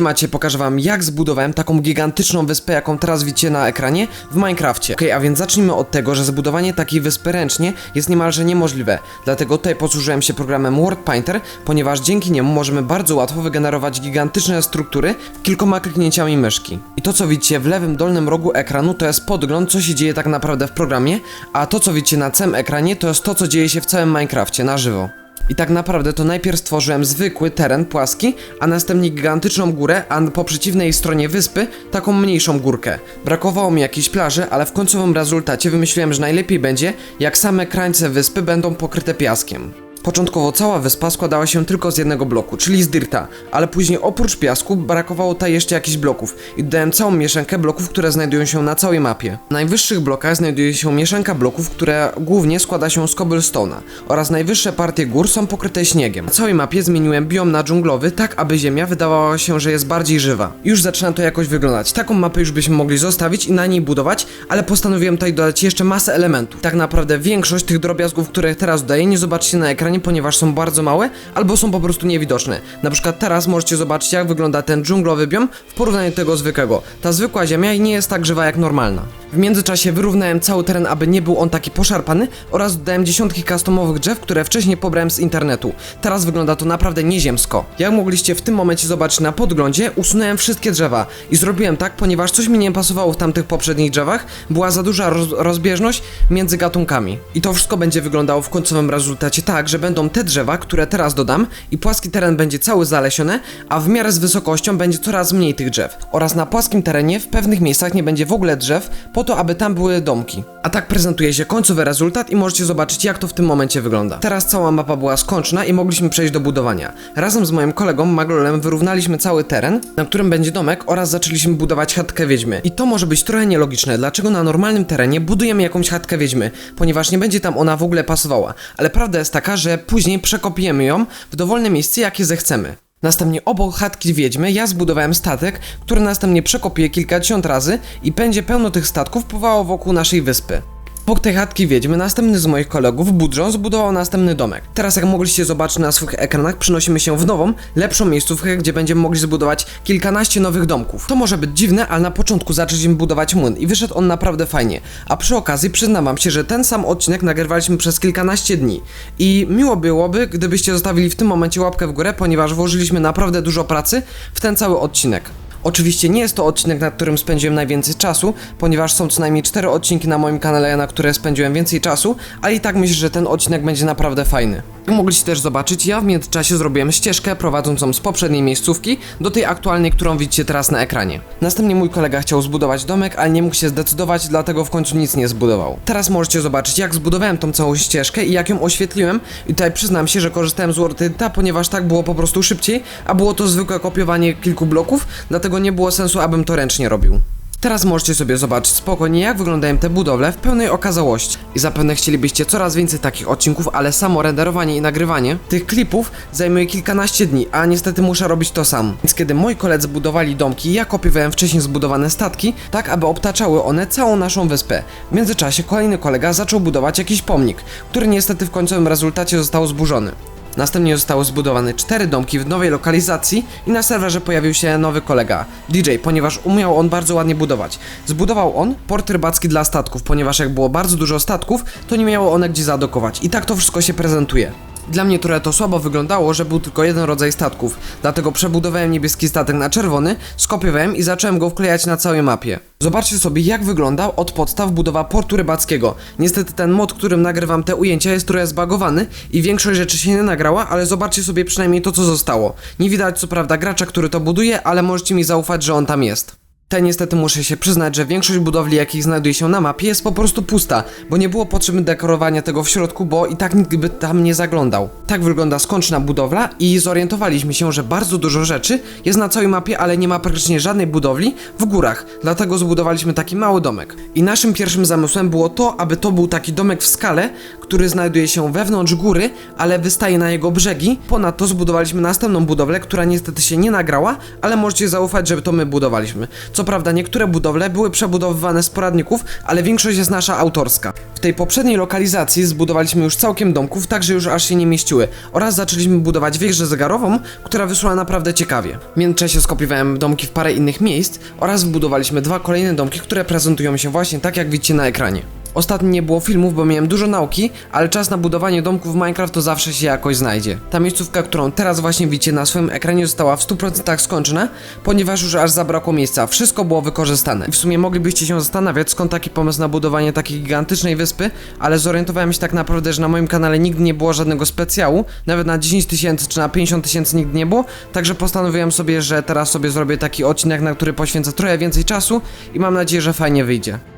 Macie, pokażę wam jak zbudowałem taką gigantyczną wyspę, jaką teraz widzicie na ekranie w Minecrafcie. Okej, a więc zacznijmy od tego, że zbudowanie takiej wyspy ręcznie jest niemalże niemożliwe. Dlatego tutaj posłużyłem się programem WordPainter, ponieważ dzięki niemu możemy bardzo łatwo wygenerować gigantyczne struktury kilkoma kliknięciami myszki. I to co widzicie w lewym dolnym rogu ekranu to jest podgląd, co się dzieje tak naprawdę w programie, a to co widzicie na całym ekranie to jest to co dzieje się w całym Minecrafcie na żywo. I tak naprawdę to najpierw stworzyłem zwykły teren płaski, a następnie gigantyczną górę, a po przeciwnej stronie wyspy taką mniejszą górkę. Brakowało mi jakiejś plaży, ale w końcowym rezultacie wymyśliłem, że najlepiej będzie, jak same krańce wyspy będą pokryte piaskiem. Początkowo cała wyspa składała się tylko z jednego bloku, czyli z dirta, ale później oprócz piasku brakowało tutaj jeszcze jakichś bloków i dodałem całą mieszankę bloków, które znajdują się na całej mapie. W najwyższych blokach znajduje się mieszanka bloków, które głównie składa się z cobblestone'a oraz najwyższe partie gór są pokryte śniegiem. Na całej mapie zmieniłem biom na dżunglowy, tak aby ziemia wydawała się, że jest bardziej żywa. Już zaczyna to jakoś wyglądać. Taką mapę już byśmy mogli zostawić i na niej budować, ale postanowiłem tutaj dodać jeszcze masę elementów. Tak naprawdę większość tych drobiazgów, które teraz dodaję, nie zobaczycie na ekranie, ponieważ są bardzo małe albo są po prostu niewidoczne. Na przykład teraz możecie zobaczyć, jak wygląda ten dżunglowy biom w porównaniu do tego zwykłego. Ta zwykła ziemia nie jest tak żywa jak normalna. W międzyczasie wyrównałem cały teren, aby nie był on taki poszarpany oraz dodałem dziesiątki customowych drzew, które wcześniej pobrałem z internetu. Teraz wygląda to naprawdę nieziemsko. Jak mogliście w tym momencie zobaczyć na podglądzie, usunąłem wszystkie drzewa i zrobiłem tak, ponieważ coś mi nie pasowało w tamtych poprzednich drzewach, była za duża roz rozbieżność między gatunkami. I to wszystko będzie wyglądało w końcowym rezultacie tak, że będą te drzewa, które teraz dodam i płaski teren będzie cały zalesiony, a w miarę z wysokością będzie coraz mniej tych drzew. Oraz na płaskim terenie w pewnych miejscach nie będzie w ogóle drzew, po to, aby tam były domki. A tak prezentuje się końcowy rezultat i możecie zobaczyć, jak to w tym momencie wygląda. Teraz cała mapa była skończona i mogliśmy przejść do budowania. Razem z moim kolegą Maglolem wyrównaliśmy cały teren, na którym będzie domek oraz zaczęliśmy budować chatkę wiedźmy. I to może być trochę nielogiczne, dlaczego na normalnym terenie budujemy jakąś chatkę wiedźmy, ponieważ nie będzie tam ona w ogóle pasowała. Ale prawda jest taka, że później przekopiemy ją w dowolne miejsce, jakie zechcemy. Następnie obok chatki wiedźmy ja zbudowałem statek, który następnie przekopię kilkadziesiąt razy i będzie pełno tych statków pływało wokół naszej wyspy. Obok tej chatki wiedźmy następny z moich kolegów, Budżon, zbudował następny domek. Teraz jak mogliście zobaczyć na swoich ekranach, przenosimy się w nową, lepszą miejscówkę, gdzie będziemy mogli zbudować kilkanaście nowych domków. To może być dziwne, ale na początku zaczęliśmy budować młyn i wyszedł on naprawdę fajnie. A przy okazji przyznam wam się, że ten sam odcinek nagrywaliśmy przez kilkanaście dni. I miło byłoby, gdybyście zostawili w tym momencie łapkę w górę, ponieważ włożyliśmy naprawdę dużo pracy w ten cały odcinek. Oczywiście nie jest to odcinek, na którym spędziłem najwięcej czasu, ponieważ są co najmniej 4 odcinki na moim kanale, na które spędziłem więcej czasu, ale i tak myślę, że ten odcinek będzie naprawdę fajny. Mogliście też zobaczyć, ja w międzyczasie zrobiłem ścieżkę prowadzącą z poprzedniej miejscówki do tej aktualnej, którą widzicie teraz na ekranie. Następnie mój kolega chciał zbudować domek, ale nie mógł się zdecydować, dlatego w końcu nic nie zbudował. Teraz możecie zobaczyć, jak zbudowałem tą całą ścieżkę i jak ją oświetliłem. I tutaj przyznam się, że korzystałem z WordEdita, ponieważ tak było po prostu szybciej, a było to zwykłe kopiowanie kilku bloków, dlatego nie było sensu, abym to ręcznie robił. Teraz możecie sobie zobaczyć spokojnie, jak wyglądają te budowle w pełnej okazałości. I zapewne chcielibyście coraz więcej takich odcinków, ale samo renderowanie i nagrywanie tych klipów zajmuje kilkanaście dni, a niestety muszę robić to sam. Więc kiedy moi koledzy budowali domki, ja kopiowałem wcześniej zbudowane statki, tak aby obtaczały one całą naszą wyspę. W międzyczasie kolejny kolega zaczął budować jakiś pomnik, który niestety w końcowym rezultacie został zburzony. Następnie zostały zbudowane cztery domki w nowej lokalizacji i na serwerze pojawił się nowy kolega, DJ, ponieważ umiał on bardzo ładnie budować. Zbudował on port rybacki dla statków, ponieważ jak było bardzo dużo statków, to nie miało one gdzie zadokować. I tak to wszystko się prezentuje. Dla mnie trochę to słabo wyglądało, że był tylko jeden rodzaj statków, dlatego przebudowałem niebieski statek na czerwony, skopiowałem i zacząłem go wklejać na całej mapie. Zobaczcie sobie jak wygląda od podstaw budowa portu rybackiego. Niestety ten mod, którym nagrywam te ujęcia jest trochę zbagowany i większość rzeczy się nie nagrała, ale zobaczcie sobie przynajmniej to co zostało. Nie widać co prawda gracza, który to buduje, ale możecie mi zaufać, że on tam jest. Te niestety muszę się przyznać, że większość budowli jakich znajduje się na mapie jest po prostu pusta, bo nie było potrzeby dekorowania tego w środku, bo i tak nikt by tam nie zaglądał. Tak wygląda skończona budowla i zorientowaliśmy się, że bardzo dużo rzeczy jest na całej mapie, ale nie ma praktycznie żadnej budowli w górach, dlatego zbudowaliśmy taki mały domek. I naszym pierwszym zamysłem było to, aby to był taki domek w skale, który znajduje się wewnątrz góry, ale wystaje na jego brzegi. Ponadto zbudowaliśmy następną budowlę, która niestety się nie nagrała, ale możecie zaufać, że to my budowaliśmy. Co prawda niektóre budowle były przebudowywane z poradników, ale większość jest nasza autorska. W tej poprzedniej lokalizacji zbudowaliśmy już całkiem domków, tak że już aż się nie mieściły oraz zaczęliśmy budować wieżę zegarową, która wyszła naprawdę ciekawie. W międzyczasie skopiowałem domki w parę innych miejsc oraz wbudowaliśmy dwa kolejne domki, które prezentują się właśnie tak jak widzicie na ekranie. Ostatnio nie było filmów, bo miałem dużo nauki, ale czas na budowanie domków w Minecraft to zawsze się jakoś znajdzie. Ta miejscówka, którą teraz właśnie widzicie na swoim ekranie została w 100% skończona, ponieważ już aż zabrakło miejsca, wszystko było wykorzystane. I w sumie moglibyście się zastanawiać skąd taki pomysł na budowanie takiej gigantycznej wyspy, ale zorientowałem się tak naprawdę, że na moim kanale nigdy nie było żadnego specjału, nawet na 10 tysięcy czy na 50 tysięcy nigdy nie było, także postanowiłem sobie, że teraz sobie zrobię taki odcinek, na który poświęcę trochę więcej czasu i mam nadzieję, że fajnie wyjdzie.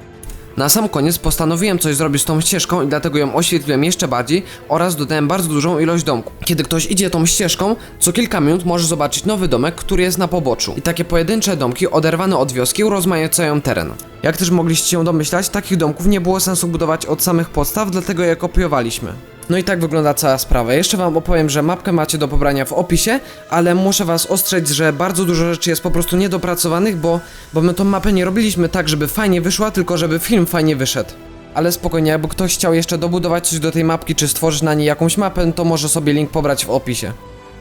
Na sam koniec postanowiłem coś zrobić z tą ścieżką i dlatego ją oświetliłem jeszcze bardziej oraz dodałem bardzo dużą ilość domków. Kiedy ktoś idzie tą ścieżką, co kilka minut może zobaczyć nowy domek, który jest na poboczu. I takie pojedyncze domki oderwane od wioski urozmaicają teren. Jak też mogliście się domyślać, takich domków nie było sensu budować od samych podstaw, dlatego je kopiowaliśmy. No i tak wygląda cała sprawa. Jeszcze wam opowiem, że mapkę macie do pobrania w opisie, ale muszę was ostrzec, że bardzo dużo rzeczy jest po prostu niedopracowanych, bo, bo my tą mapę nie robiliśmy tak, żeby fajnie wyszła, tylko żeby film fajnie wyszedł. Ale spokojnie, jakby ktoś chciał jeszcze dobudować coś do tej mapki, czy stworzyć na niej jakąś mapę, to może sobie link pobrać w opisie.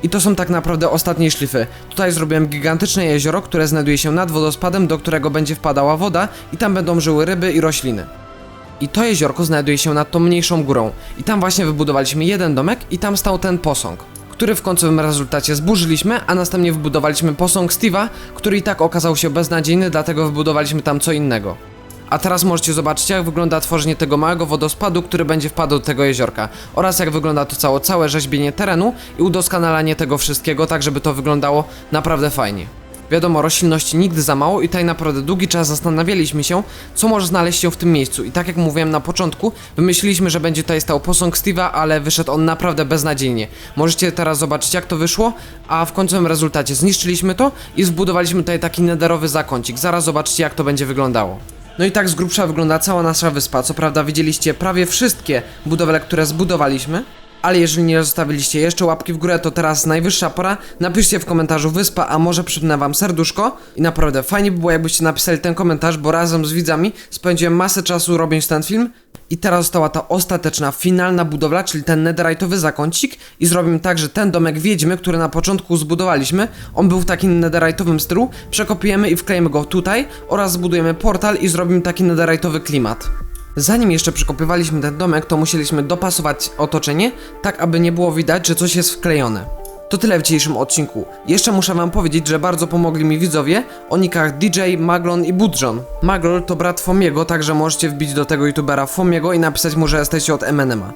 I to są tak naprawdę ostatnie szlify. Tutaj zrobiłem gigantyczne jezioro, które znajduje się nad wodospadem, do którego będzie wpadała woda i tam będą żyły ryby i rośliny. I to jeziorko znajduje się nad tą mniejszą górą. I tam właśnie wybudowaliśmy jeden domek i tam stał ten posąg, który w końcowym rezultacie zburzyliśmy, a następnie wybudowaliśmy posąg Steve'a, który i tak okazał się beznadziejny, dlatego wybudowaliśmy tam co innego. A teraz możecie zobaczyć jak wygląda tworzenie tego małego wodospadu, który będzie wpadł do tego jeziorka oraz jak wygląda to całe, całe rzeźbienie terenu i udoskonalanie tego wszystkiego tak, żeby to wyglądało naprawdę fajnie. Wiadomo, roślinności nigdy za mało i tutaj naprawdę długi czas zastanawialiśmy się, co może znaleźć się w tym miejscu. I tak jak mówiłem na początku, wymyśliliśmy, że będzie tutaj stał posąg Steve'a, ale wyszedł on naprawdę beznadziejnie. Możecie teraz zobaczyć jak to wyszło, a w końcowym rezultacie zniszczyliśmy to i zbudowaliśmy tutaj taki nederowy zakącik. Zaraz zobaczycie jak to będzie wyglądało. No i tak z grubsza wygląda cała nasza wyspa. Co prawda widzieliście prawie wszystkie budowle, które zbudowaliśmy. Ale jeżeli nie zostawiliście jeszcze łapki w górę, to teraz najwyższa pora. Napiszcie w komentarzu wyspa, a może przypnę wam serduszko. I naprawdę fajnie by było, jakbyście napisali ten komentarz, bo razem z widzami spędziłem masę czasu robiąc ten film. I teraz została ta ostateczna, finalna budowla, czyli ten netherite'owy zakącik i zrobimy tak, że ten domek wiedźmy, który na początku zbudowaliśmy, on był w takim netherite'owym stylu, przekopiujemy i wklejemy go tutaj oraz zbudujemy portal i zrobimy taki netherite'owy klimat. Zanim jeszcze przekopywaliśmy ten domek, to musieliśmy dopasować otoczenie, tak aby nie było widać, że coś jest wklejone. To tyle w dzisiejszym odcinku. Jeszcze muszę wam powiedzieć, że bardzo pomogli mi widzowie o nikach DJ, Maglon i Budżon. Maglon to brat Fomiego, także możecie wbić do tego youtubera Fomiego i napisać mu, że jesteście od MNM'a.